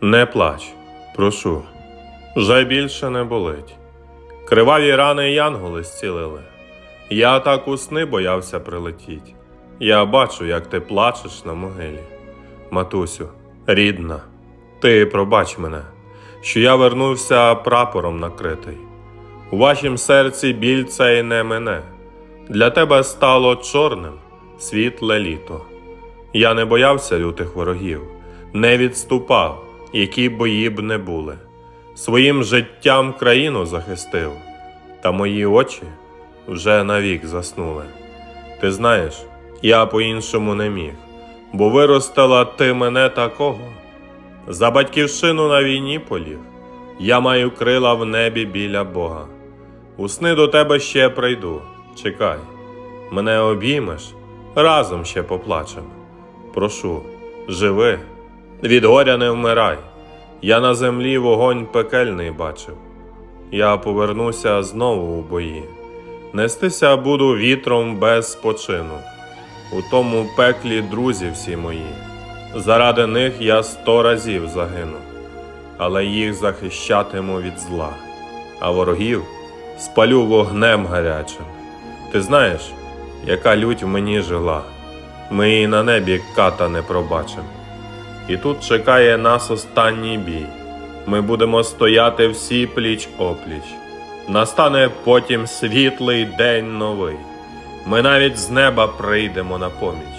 Не плач, прошу, вже більше не болить. Криваві рани янголи зцілили. Я так у сни боявся прилетіть. Я бачу, як ти плачеш на могилі. Матусю, рідна, ти пробач мене, що я вернувся прапором накритий. У вашім серці біль цей не мене. Для тебе стало чорним світле літо. Я не боявся лютих ворогів, не відступав, які бої б не були. Своїм життям країну захистив, та мої очі вже навік заснули. Ти знаєш, я по-іншому не міг, бо виростила ти мене такого. За батьківщину на війні поліг, я маю крила в небі біля Бога. У сни до тебе ще прийду, чекай, мене обіймеш, разом ще поплачем. Прошу, живи, від горя не вмирай. Я на землі вогонь пекельний бачив. Я повернуся знову у бої. Нестися буду вітром без спочину. У тому пеклі друзі всі мої. Заради них я сто разів загину, але їх захищатиму від зла, а ворогів спалю вогнем гарячим. Ти знаєш, яка лють в мені жила, ми і на небі ката не пробачим. І тут чекає нас останній бій. Ми будемо стояти всі пліч опліч. Настане потім світлий день новий. Ми навіть з неба прийдемо на поміч.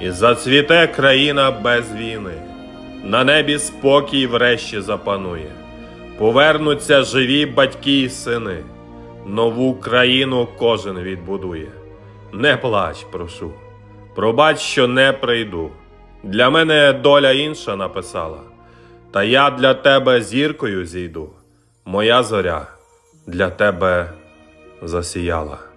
І зацвіте країна без війни. На небі спокій врешті запанує. Повернуться живі батьки й сини. Нову країну кожен відбудує. Не плач, прошу. Пробач, що не прийду. Для мене доля інша написала. Та я для тебе зіркою зійду. Моя зоря для тебе засіяла.